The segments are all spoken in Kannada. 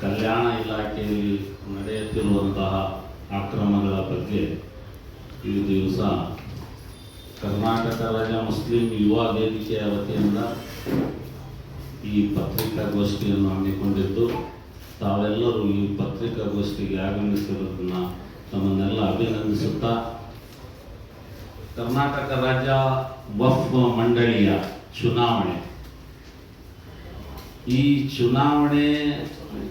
ಕಲ್ಯಾಣ ಇಲಾಖೆಯಲ್ಲಿ ನಡೆಯುತ್ತಿರುವಂತಹ ಅಕ್ರಮಗಳ ಬಗ್ಗೆ ಈ ದಿವಸ ಕರ್ನಾಟಕ ರಾಜ್ಯ ಮುಸ್ಲಿಂ ಯುವ ವೇದಿಕೆಯ ವತಿಯಿಂದ ಈ ಪತ್ರಿಕಾಗೋಷ್ಠಿಯನ್ನು ಹಮ್ಮಿಕೊಂಡಿದ್ದು, ತಾವೆಲ್ಲರೂ ಈ ಪತ್ರಿಕಾಗೋಷ್ಠಿಗೆ ಆಗಮಿಸಿರೋದನ್ನು ತಮ್ಮನ್ನೆಲ್ಲ ಅಭಿನಂದಿಸುತ್ತಾ, ಕರ್ನಾಟಕ ರಾಜ್ಯ ವಫ್ ಮಂಡಳಿಯ ಚುನಾವಣೆ ಈ ಚುನಾವಣೆ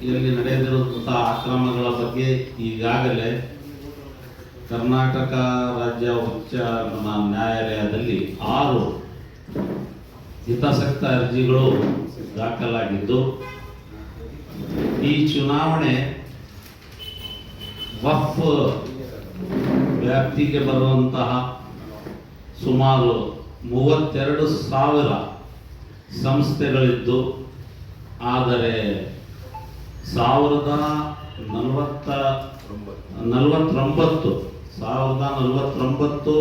ಇಲ್ಲಿ ನಡೆದಿರುವಂತಹ ಅಕ್ರಮಗಳ ಬಗ್ಗೆ ಈಗಾಗಲೇ ಕರ್ನಾಟಕ ರಾಜ್ಯ ಉಚ್ಚ ನ್ಯಾಯಾಲಯದಲ್ಲಿ ಆರು ಹಿತಾಸಕ್ತ ಅರ್ಜಿಗಳು ದಾಖಲಾಗಿದ್ದು, ಈ ಚುನಾವಣೆ ವಫ್ ವ್ಯಾಪ್ತಿಗೆ ಬರುವಂತಹ ಸುಮಾರು ಮೂವತ್ತೆರಡು ಸಾವಿರ ಸಂಸ್ಥೆಗಳಿದ್ದು ಆದರೆ ಸಾವಿರದ ನಲವತ್ತ ನಲವತ್ತೊಂಬತ್ತು, ಸಾವಿರದ ನಲವತ್ತೊಂಬತ್ತು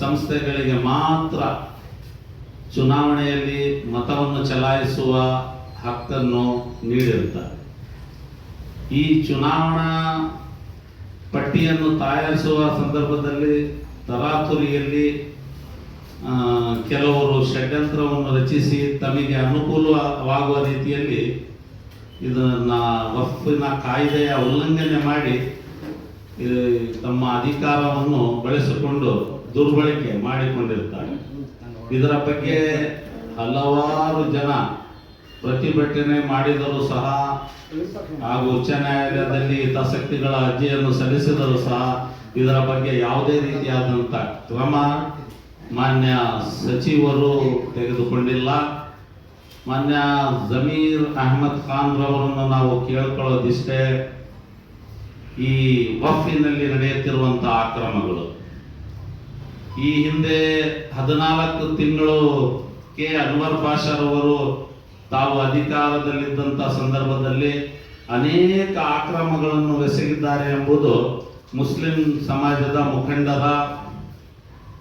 ಸಂಸ್ಥೆಗಳಿಗೆ ಮಾತ್ರ ಚುನಾವಣೆಯಲ್ಲಿ ಮತವನ್ನು ಚಲಾಯಿಸುವ ಹಕ್ಕನ್ನು ನೀಡಿರುತ್ತಾರೆ. ಈ ಚುನಾವಣಾ ಪಟ್ಟಿಯನ್ನು ತಯಾರಿಸುವ ಸಂದರ್ಭದಲ್ಲಿ ತರಾತುರಿಯಲ್ಲಿ ಕೆಲವರು ಷಡ್ಯಂತ್ರವನ್ನು ರಚಿಸಿ ತಮಗೆ ಅನುಕೂಲವಾಗುವ ರೀತಿಯಲ್ಲಿ ಇದನ್ನು ವಫಿನ ಕಾಯ್ದೆಯ ಉಲ್ಲಂಘನೆ ಮಾಡಿ ತಮ್ಮ ಅಧಿಕಾರವನ್ನು ಬಳಸಿಕೊಂಡು ದುರ್ಬಳಕೆ ಮಾಡಿಕೊಂಡಿರ್ತಾರೆ. ಇದರ ಬಗ್ಗೆ ಹಲವಾರು ಜನ ಪ್ರತಿಭಟನೆ ಮಾಡಿದರೂ ಸಹ ಹಾಗೂ ಉಚ್ಚ ನ್ಯಾಯಾಲಯದಲ್ಲಿ ಹಿತಾಸಕ್ತಿಗಳ ಅರ್ಜಿಯನ್ನು ಸಲ್ಲಿಸಿದರೂ ಸಹ ಇದರ ಬಗ್ಗೆ ಯಾವುದೇ ರೀತಿಯಾದಂಥ ಕ್ರಮ ಮಾನ್ಯ ಸಚಿವರು ತೆಗೆದುಕೊಂಡಿಲ್ಲ. ಮಾನ್ಯ ಜಮೀರ್ ಅಹಮದ್ ಖಾನ್ ರವರನ್ನು ನಾವು ಕೇಳ್ಕೊಳ್ಳೋದಿಷ್ಟೇ. ಈ ವಫಿನಲ್ಲಿ ನಡೆಯುತ್ತಿರುವಂಥ ಅಕ್ರಮಗಳು. ಈ ಹಿಂದೆ ಹದಿನಾಲ್ಕು ತಿಂಗಳು ಕೆ. ಅನ್ವರ್ ಪಾಷರವರು ತಾವು ಅಧಿಕಾರದಲ್ಲಿದ್ದಂಥ ಸಂದರ್ಭದಲ್ಲಿ ಅನೇಕ ಅಕ್ರಮಗಳನ್ನು ಎಸಗಿದ್ದಾರೆ ಎಂಬುದು ಮುಸ್ಲಿಂ ಸಮಾಜದ ಮುಖಂಡರ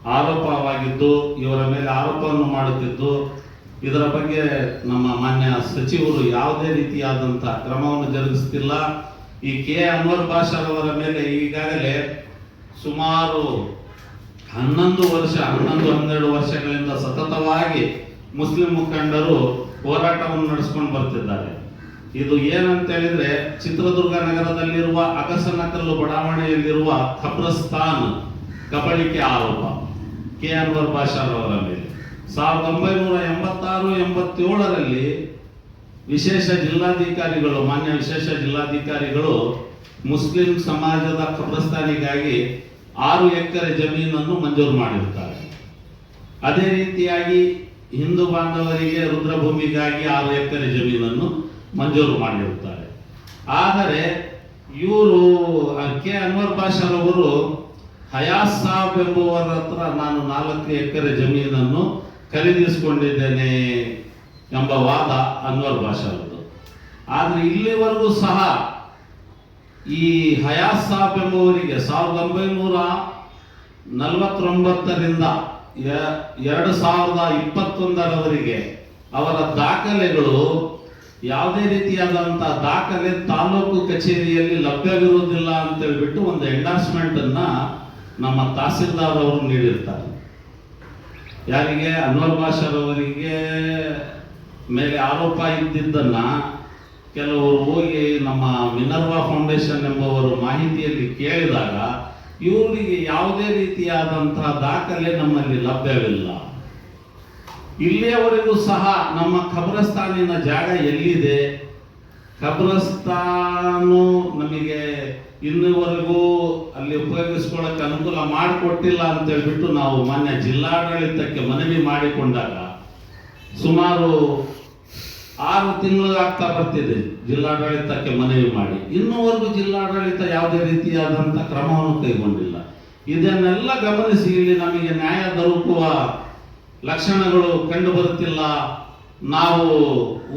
ಆರೋಪವಾಗಿದ್ದು, ಇವರ ಮೇಲೆ ಆರೋಪವನ್ನು ಮಾಡುತ್ತಿದ್ದು, ಇದರ ಬಗ್ಗೆ ನಮ್ಮ ಮಾನ್ಯ ಸಚಿವರು ಯಾವುದೇ ರೀತಿಯಾದಂಥ ಕ್ರಮವನ್ನು ಜರುಗಿಸುತ್ತಿಲ್ಲ. ಈ ಕೆ ಅನ್ವರ್ ಅವರ ಮೇಲೆ ಈಗಾಗಲೇ ಸುಮಾರು ಹನ್ನೊಂದು ವರ್ಷ, ಹನ್ನೊಂದು, ಹನ್ನೆರಡು ವರ್ಷಗಳಿಂದ ಸತತವಾಗಿ ಮುಸ್ಲಿಂ ಮುಖಂಡರು ಹೋರಾಟವನ್ನು ನಡೆಸ್ಕೊಂಡು ಬರ್ತಿದ್ದಾರೆ. ಇದು ಏನಂತ ಹೇಳಿದ್ರೆ, ಚಿತ್ರದುರ್ಗ ನಗರದಲ್ಲಿರುವ ಅಗಸನಕಲ್ಲು ಬಡಾವಣೆಯಲ್ಲಿರುವ ಖಬ್ರಸ್ತಾನ್ ಕಬಳಿಕೆ ಆರೋಪ. ಕೆ ಅನ್ವರ್ ಮೇಲೆ ಸಾವಿರದ ಒಂಬೈನೂರ ಎಂಬತ್ತಾರು, ಎಂಬತ್ತೇಳರಲ್ಲಿ ವಿಶೇಷ ಜಿಲ್ಲಾಧಿಕಾರಿಗಳು, ಮಾನ್ಯ ವಿಶೇಷ ಜಿಲ್ಲಾಧಿಕಾರಿಗಳು ಮುಸ್ಲಿಂ ಸಮಾಜದ ಕಬ್ರಸ್ತಾನಿಗಾಗಿ ಆರು ಎಕರೆ ಜಮೀನನ್ನು ಮಂಜೂರು ಮಾಡಿರುತ್ತಾರೆ. ಅದೇ ರೀತಿಯಾಗಿ ಹಿಂದೂ ಬಾಂಧವರಿಗೆ ರುದ್ರಭೂಮಿಗಾಗಿ ಆರು ಎಕರೆ ಜಮೀನನ್ನು ಮಂಜೂರು ಮಾಡಿರುತ್ತಾರೆ. ಆದರೆ ಇವರು ಕೆ ಅನ್ವರ್ ಬಾಷರ್ ಅವರು ಹಯಾಸ್ ಸಾಬ್ ಎಂಬುವರ ಹತ್ರ ನಾನು ನಾಲ್ಕು ಎಕರೆ ಜಮೀನನ್ನು ಖರೀದಿಸಿಕೊಂಡಿದ್ದೇನೆ ಎಂಬ ವಾದ ಅನ್ವರ್ ಬಾಷರದ್ದು ಆದರೆ ಇಲ್ಲಿವರೆಗೂ ಸಹ ಈ ಹಯಾಸ್ ಸಾಬ್ ಎಂಬುವರಿಗೆ ಸಾವಿರದ ಒಂಬೈನೂರ ನಲವತ್ತೊಂಬತ್ತರಿಂದ ಎರಡು ಸಾವಿರದ ಇಪ್ಪತ್ತೊಂದರವರೆಗೆ ಅವರ ದಾಖಲೆಗಳು ಯಾವುದೇ ರೀತಿಯಾದಂಥ ದಾಖಲೆ ತಾಲೂಕು ಕಚೇರಿಯಲ್ಲಿ ಲಭ್ಯವಿರುವುದಿಲ್ಲ ಅಂತ ಹೇಳ್ಬಿಟ್ಟು ಒಂದು ಎಂಡಾರ್ಸ್ಮೆಂಟ್ ಅನ್ನ ನಮ್ಮ ತಹಸೀಲ್ದಾರ್ ಅವರು ನೀಡಿರ್ತಾರೆ. ಯಾರಿಗೆ? ಅನ್ವರ್ ಬಾಷರ್ ಅವರಿಗೆ ಮೇಲೆ ಆರೋಪ ಇದ್ದಿದ್ದನ್ನು ಕೆಲವರು ಹೋಗಿ ನಮ್ಮ ಮಿನರ್ವಾ ಫೌಂಡೇಶನ್ ಎಂಬವರು ಮಾಹಿತಿಯಲ್ಲಿ ಕೇಳಿದಾಗ ಇವರಿಗೆ ಯಾವುದೇ ರೀತಿಯಾದಂತಹ ದಾಖಲೆ ನಮ್ಮಲ್ಲಿ ಲಭ್ಯವಿಲ್ಲ. ಇಲ್ಲಿಯವರೆಗೂ ಸಹ ನಮ್ಮ ಖಬ್ರಸ್ತಾನಿನ ಜಾಗ ಎಲ್ಲಿದೆ? ಖಬ್ರಸ್ತಾನು ನಮಗೆ ಇನ್ನುವರೆಗೂ ಅಲ್ಲಿ ಉಪಯೋಗಿಸ್ಕೊಳ್ಳೋಕೆ ಅನುಕೂಲ ಮಾಡಿಕೊಟ್ಟಿಲ್ಲ ಅಂತ ಹೇಳ್ಬಿಟ್ಟು ನಾವು ಮಾನ್ಯ ಜಿಲ್ಲಾಡಳಿತಕ್ಕೆ ಮನವಿ ಮಾಡಿಕೊಂಡಾಗ ಸುಮಾರು ಆರು ತಿಂಗಳು ಆಗ್ತಾ ಬರ್ತಿದೆ ಜಿಲ್ಲಾಡಳಿತಕ್ಕೆ ಮನವಿ ಮಾಡಿ. ಇನ್ನುವರೆಗೂ ಜಿಲ್ಲಾಡಳಿತ ಯಾವುದೇ ರೀತಿಯಾದಂಥ ಕ್ರಮವನ್ನು ಕೈಗೊಂಡಿಲ್ಲ. ಇದನ್ನೆಲ್ಲ ಗಮನಿಸಿ ಇಲ್ಲಿ ನಮಗೆ ನ್ಯಾಯ ದೊರಕುವ ಲಕ್ಷಣಗಳು ಕಂಡು ಬರುತ್ತಿಲ್ಲ. ನಾವು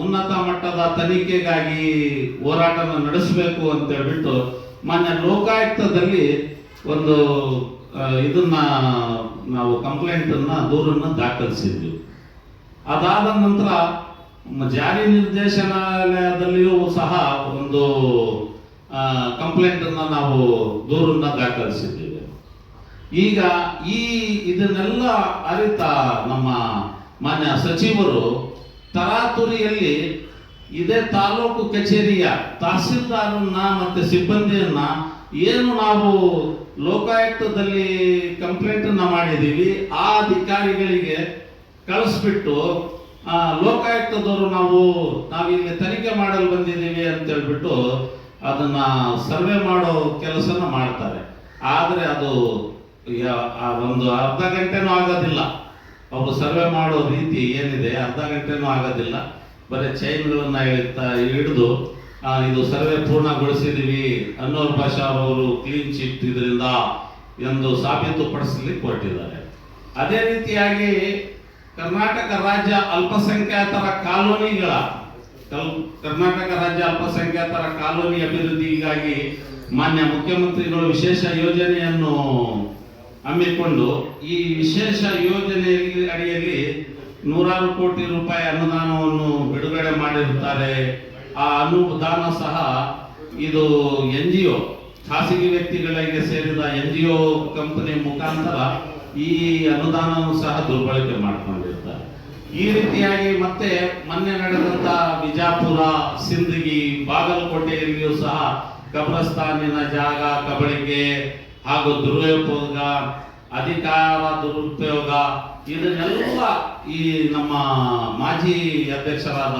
ಉನ್ನತ ಮಟ್ಟದ ತನಿಖೆಗಾಗಿ ಹೋರಾಟನ ನಡೆಸಬೇಕು ಅಂತ ಹೇಳ್ಬಿಟ್ಟು ಮಾನ್ಯ ಲೋಕಾಯುಕ್ತದಲ್ಲಿ ಒಂದು ಇದನ್ನ ನಾವು ಕಂಪ್ಲೇಂಟ್ ದೂರನ್ನು ದಾಖಲಿಸಿದ್ವಿ. ಅದಾದ ನಂತರ ಜಾರಿ ನಿರ್ದೇಶನಾಲಯದಲ್ಲಿಯೂ ಸಹ ಒಂದು ಕಂಪ್ಲೇಂಟ್ ಅನ್ನ ನಾವು ದೂರನ್ನ ದಾಖಲಿಸಿದ್ದೇವೆ. ಈಗ ಈ ಇದನ್ನೆಲ್ಲ ಅರಿತ ನಮ್ಮ ಮಾನ್ಯ ಸಚಿವರು ತರಾತುರಿಯಲ್ಲಿ ಇದೇ ತಾಲೂಕು ಕಚೇರಿಯ ತಹಸೀಲ್ದಾರನ್ನ ಮತ್ತೆ ಸಿಬ್ಬಂದಿಯನ್ನ ಏನು ನಾವು ಲೋಕಾಯುಕ್ತದಲ್ಲಿ ಕಂಪ್ಲೇಂಟ್ ಅನ್ನ ಮಾಡಿದೀವಿ ಆ ಅಧಿಕಾರಿಗಳಿಗೆ ಕಳಿಸ್ಬಿಟ್ಟು ಲೋಕಾಯುಕ್ತದವರು ನಾವು, ನಾವಿಲ್ಲಿ ತನಿಖೆ ಮಾಡಲು ಬಂದಿದ್ದೀವಿ ಅಂತ ಹೇಳ್ಬಿಟ್ಟು ಅದನ್ನ ಸರ್ವೆ ಮಾಡೋ ಕೆಲಸನ ಮಾಡ್ತಾರೆ. ಆದರೆ ಅದು ಒಂದು ಅರ್ಧ ಗಂಟೆನೂ ಆಗೋದಿಲ್ಲ. ಅವರು ಸರ್ವೆ ಮಾಡೋ ರೀತಿ ಏನಿದೆ, ಅರ್ಧ ಗಂಟೆನೂ ಆಗೋದಿಲ್ಲ. ಬರೀ ಚೈನ್ಗಳನ್ನ ಹೇಳ್ತಾ ಹಿಡಿದು ಇದು ಸರ್ವೆ ಪೂರ್ಣಗೊಳಿಸಿದೀವಿ ಅನ್ನೋರ್ ಭಾಷಾ ಅವರು ಕ್ಲೀನ್ ಚಿಟ್ ಇದರಿಂದ ಎಂದು ಸಾಬೀತುಪಡಿಸಲಿಕ್ಕೆ ಕೊಟ್ಟಿದ್ದಾರೆ ಅದೇ ರೀತಿಯಾಗಿ ಕರ್ನಾಟಕ ರಾಜ್ಯ ಅಲ್ಪಸಂಖ್ಯಾತರ ಕಾಲೋನಿಗಳ, ಕಲ್- ಕರ್ನಾಟಕ ರಾಜ್ಯ ಅಲ್ಪಸಂಖ್ಯಾತರ ಕಾಲೋನಿ ಅಭಿವೃದ್ಧಿಗಾಗಿ ಮಾನ್ಯ ಮುಖ್ಯಮಂತ್ರಿಗಳು ವಿಶೇಷ ಯೋಜನೆಯನ್ನು ಹಮ್ಮಿಕೊಂಡು ಈ ವಿಶೇಷ ಯೋಜನೆ ಅಡಿಯಲ್ಲಿ ನೂರಾರು ಕೋಟಿ ರೂಪಾಯಿ ಅನುದಾನವನ್ನು ಬಿಡುಗಡೆ ಮಾಡಿರುತ್ತಾರೆ. ಆ ಅನುದಾನ ಸಹ ಇದು ಎನ್ ಜಿ ಒ ಖಾಸಗಿ ವ್ಯಕ್ತಿಗಳಿಗೆ ಸೇರಿದ ಎನ್ ಜಿ ಒ ಕಂಪನಿ ಮುಖಾಂತರ ಈ ಅನುದಾನವನ್ನು ಸಹ ದುರ್ಬಳಕೆ ಮಾಡಿಕೊಂಡಿರ್ತಾರೆ ಈ ರೀತಿಯಾಗಿ ಮತ್ತೆ ಮೊನ್ನೆ ನಡೆದಂತ ಬಿಜಾಪುರ, ಸಿಂದಗಿ, ಬಾಗಲಕೋಟೆಯಲ್ಲಿಯೂ ಸಹ ಕಬ್ರಸ್ತಾನಿನ ಜಾಗ, ಕಬಳಿಕೆ ಹಾಗೂ ದುರುಪಯೋಗ ಅಧಿಕಾರ ದುರುಪಯೋಗ ಇದನ್ನೆಲ್ಲ ಈ ನಮ್ಮ ಮಾಜಿ ಅಧ್ಯಕ್ಷರಾದ